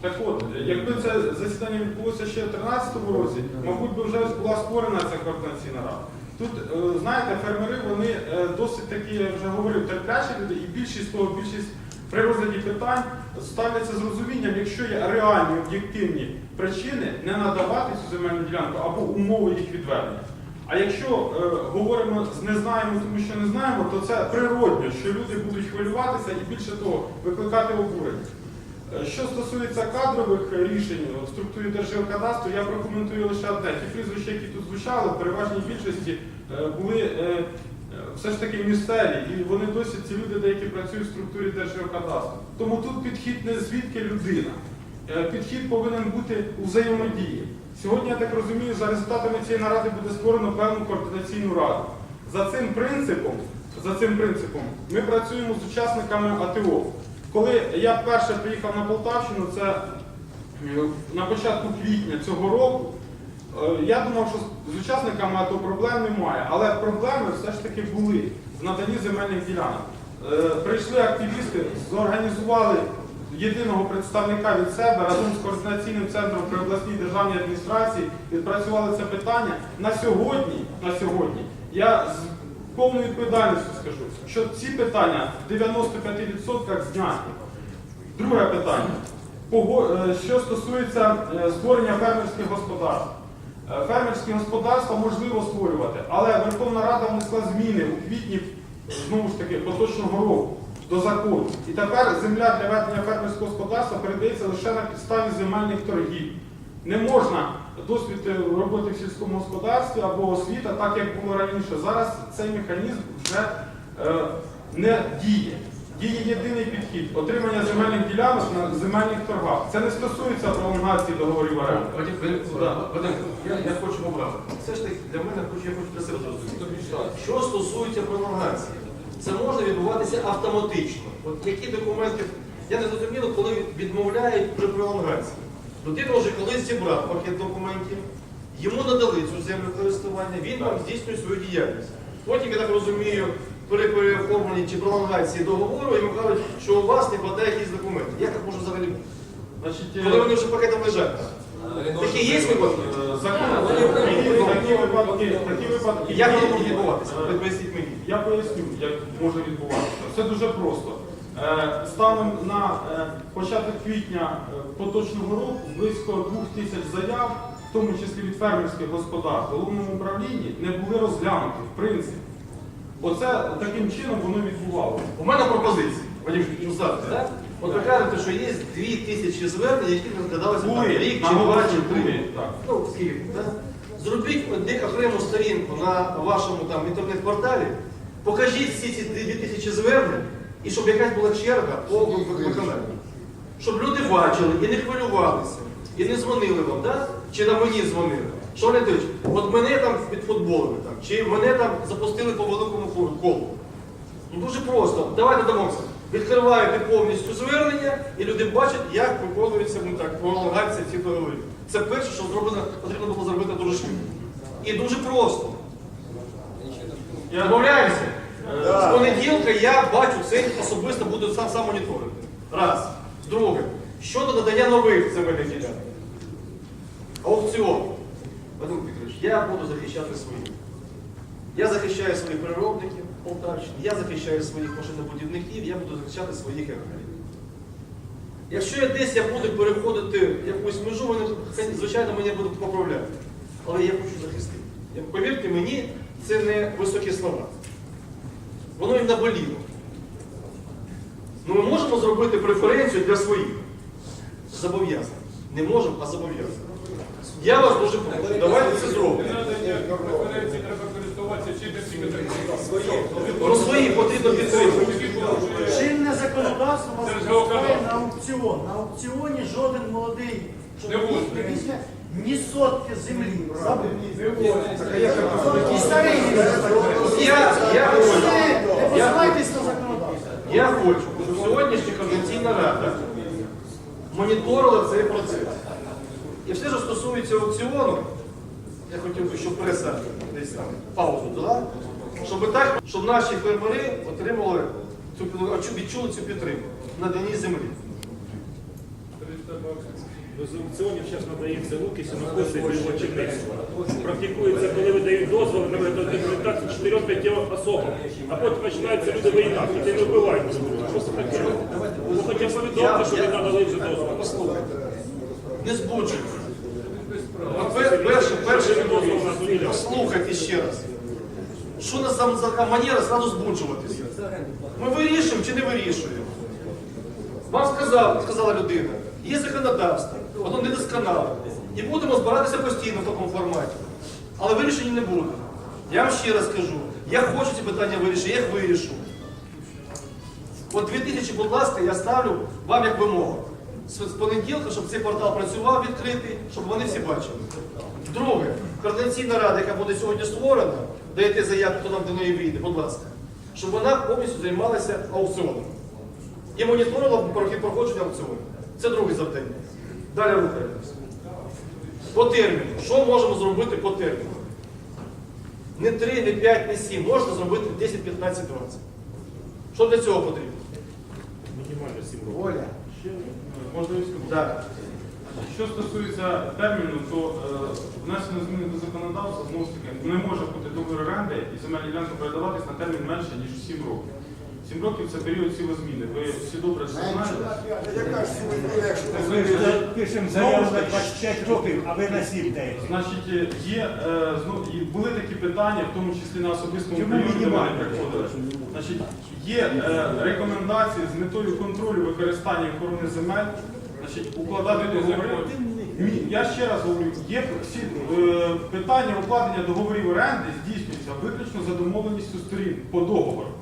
Так от, якби це засідання відбулося ще в 2013 році, мабуть, би вже була створена ця координаційна рада. Тут, е, знаєте, фермери, вони е, досить такі, я вже говорив, терплячі люди, і більшість того, більшість при розгляді питань ставляться з розумінням, якщо є реальні об'єктивні причини не надавати цю земельну ділянку або умови їх відведення. А якщо е, говоримо з не знаємо, тому що не знаємо, то це природньо, що люди будуть хвилюватися і більше того, викликати обурення. Е, Що стосується кадрових рішень в структурі Держгеокадастру, я прокоментую лише одне. Ті прізвища, які тут звучали, в переважній більшості е, були е, е, все ж таки місцеві, і вони досі ці люди деякі працюють в структурі Держгеокадастру. Тому тут підхід не звідки людина. Е, Підхід повинен бути у взаємодії. Сьогодні, я так розумію, за результатами цієї наради буде створено певну координаційну раду. За цим принципом, за цим принципом ми працюємо з учасниками АТО. Коли я вперше приїхав на Полтавщину, це е, на початку квітня цього року, е, я думав, що з учасниками АТО проблем немає, але проблеми все ж таки були в наданні земельних ділянок. Е, Прийшли активісти, зорганізували єдиного представника від себе разом з координаційним центром при обласній державній адміністрації відпрацювали це питання. На сьогодні, на сьогодні я повною відповідальністю скажу, що ці питання в 95% зняті. Друге питання. Е, Що стосується е, створення фермерських господарств. Е, Фермерські господарства можливо створювати, але Верховна Рада внесла зміни у квітні знову ж таки поточного року до закону. І тепер земля для ведення фермерського господарства передається лише на підставі земельних торгів. Не можна досвід е, роботи в сільському господарстві або освіта, так як було раніше. Зараз цей механізм вже е, не діє. Діє єдиний підхід отримання земельних ділянок на земельних торгах. Це не стосується пролонгації договорів оренди. Вадим, я, я хочу поправити. Все ж таки для мене хочу, я хочу для себе зрозуміти. Що стосується пролонгації, це може відбуватися автоматично. От які документи, я не зрозуміло, коли відмовляють при пролонгації. Людина вже колись зібрав пакет документів, йому надали цю землю користування, він там здійснює свою діяльність. Потім, я так розумію, при переоформленні чи пролонгації договору йому кажуть, що у вас не вкладає якісь документи. Як так може взагалі бути? Значить, е, Коли вони вже пакетом лежать. Такі є випадки? е, закон, такі, такі випадки, такі випадки. Як є. воно може відбуватися? Е, Поясніть мені. Я поясню, як може відбуватися. Все дуже просто. Е, Станом на е, початок квітня е, поточного року близько двох тисяч заяв, в тому числі від фермерських господарств, в головному управлінні не були розглянуті, в принципі. Оце таким чином воно відбувалося. У мене пропозиція. Вадим так? От ви кажете, що є дві тисячі звернень, які розглядалися Були, рік чи два чи три. Ну, скільки, так? Зробіть одне окрему сторінку на вашому інтернет-порталі, покажіть всі ці дві тисячі звернень, і щоб якась була черга по виконанню. Щоб люди бачили і не хвилювалися, і не дзвонили вам, так? чи на мені дзвонили. Що вони кажуть, от мене там підфутболили, там, чи мене там запустили по великому колу. Ну дуже просто. Давайте домовимося. Відкриваєте повністю звернення, і люди бачать, як виконується ну, так, пролонгація цих договорів. Це перше, що зроблено, потрібно було зробити дуже швидко. І дуже просто. Я- Домовляємося? З понеділка я бачу це особисто буду сам сам моніторити. Раз. Друге. Щодо надання нових земельних ділянок. Аукціон. Вадим Вікторович, я буду захищати своїх. Я захищаю своїх переробників Полтавщини, я захищаю своїх машинобудівників, я буду захищати своїх аграрів. Якщо я десь я буду переходити якусь межу, вони, звичайно, мене будуть поправляти. Але я хочу захистити. Повірте мені, це не високі слова. Воно їм наболіло. Ну ми можемо зробити преференцію для своїх. Зобов'язано. Не можемо, а зобов'язано. Я вас дуже прошу, давайте це зробимо. Преференції треба користуватися чим Про своїх потрібно підтримувати. Чинне законодавство вас геокадастр. на аукціон. На аукціоні жоден молодий Не чоловік не візьме ні сотки землі. І старий. Я, я не посилайтесь я хочу, щоб сьогоднішня координаційна рада моніторила цей процес. І все, що стосується аукціону, я хотів би, щоб преса десь там паузу дала, щоб так, щоб наші фермери отримали цю відчули цю підтримку на даній землі. З аукціонів зараз надається луки, сінокоси і очівництво. Практикується, коли видають дозволи на документацію 4-5 особам, а потім починаються люди виїдати, і не вбивають. Що це таке? Ну, хоча б повідомте, що ви надали вже дозвол. Послухайте. Не збуджуйте. Пер- Перше, перше, дозвол на будівлю. послухайте ще раз. Що нас там за манера зразу збуджуватися? Ми вирішуємо чи не вирішуємо? Вам сказав, сказала людина, є законодавство, воно недосконале. І будемо збиратися постійно в такому форматі. Але вирішення не буде. Я вам ще раз кажу, я хочу ці питання вирішити, я їх вирішу. От 2000, будь ласка, я ставлю вам як вимогу. З понеділка, щоб цей портал працював відкритий, щоб вони всі бачили. Друге, координаційна рада, яка буде сьогодні створена, даєте заявку, хто нам до неї вийде, будь ласка, щоб вона повністю займалася аукціоном. І моніторила проходження аукціону. Це друге завдання. Далі рухаємося. По терміну. Що можемо зробити по терміну? Не 3, не 5, не 7. Можна зробити 10, 15, 20. Що для цього потрібно? Мінімально 7 років. Можна і сказати. Так. Що стосується терміну, то е, внесено зміни до законодавства, знову ж таки, не може бути договір оренди і земельна ділянка передаватись на термін менше, ніж 7 років. 7 років це період сілозміни. Ви всі добре це знаєте. Ми ж пишемо заяву на 25 років, а ви на 7 даєте. Значить, є е, і були такі питання, в тому числі на особистому Чому прийомі до мене мінімально? приходили. Значить, є е, рекомендації з метою контролю використання і охорони земель. Значить, укладати договори. Мі- Я ще раз говорю, є всі е, питання укладення договорів оренди здійснюється виключно за домовленістю сторін по договору.